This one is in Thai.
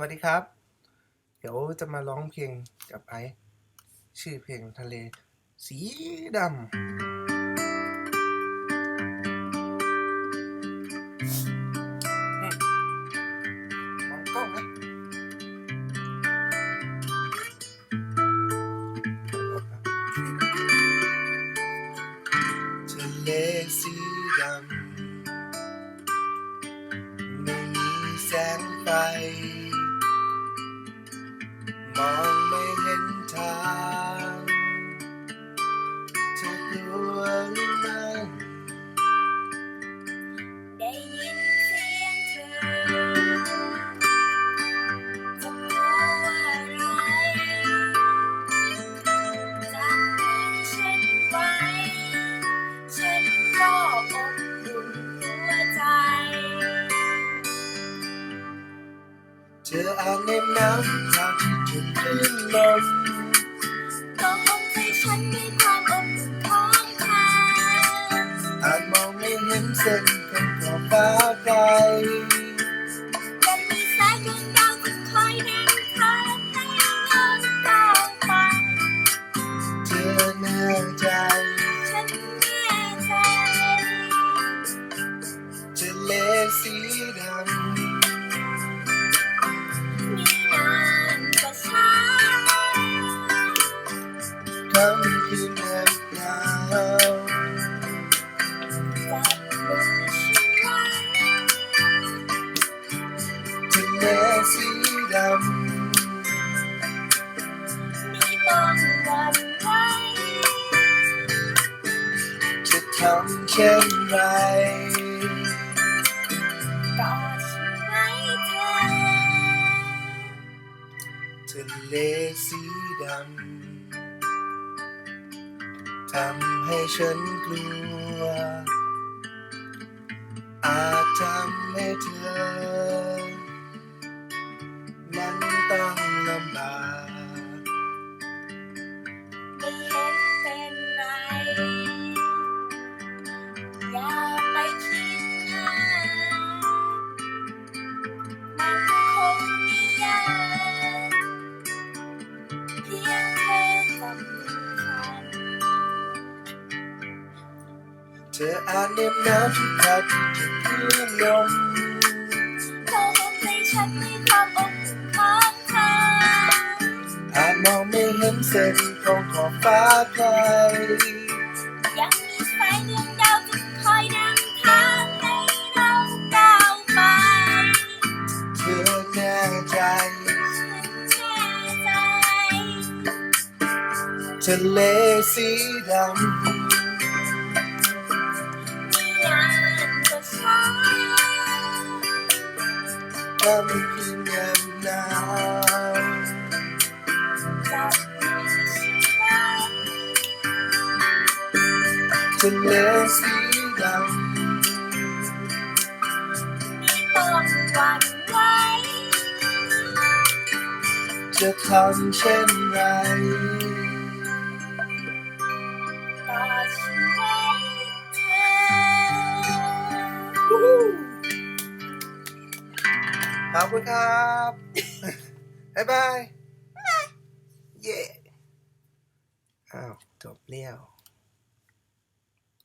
วัสดีครับ เดี๋ยวจะมาร้องเพลงกับไอชื่อเพลงทะเล สีดำมองกล้องนะทะเลสีดำไม่มีแสงไฟ มองไม่เห็นทางทุกรื เธออาจเน็บนาวทางที่จุดคลื่นลมก็คงใจฉันด้ความอบอุ่นของเธออาจมองไม่เห็นเส้นของขอบฟ้าไกลและมีแสายดวงดาวที่คอยนำทางให้เราก้าวไปเธอแน่ใจ ฉันแน่ใจทะเลสีดำ คำคืนแนบยาวจับมือฉันไว้ทะเลสีดำมีต้องวันไหวจะทำเช่นไรก็ฉันไว้เธอทะเลสีดำำให้ฉันกลัว อาจทำให้เธอ ธออาจเน็บหนาวที่ขาดที่จะคลื่นลมก็คงใจฉันด้วยความอบอุ่นของเธออาจมองไม่เห็นเส้นของขอบฟ้าไกลยังมีสายดวงดาวที่คอยนำทางให้เราก้าวไปเธอแน่ใจฉันแน่ใจทะเลสีดำ ถ้าไม่เพียงแน ขอบคุณครับบ๊ายบาย เย้อ้าว จบแล้ว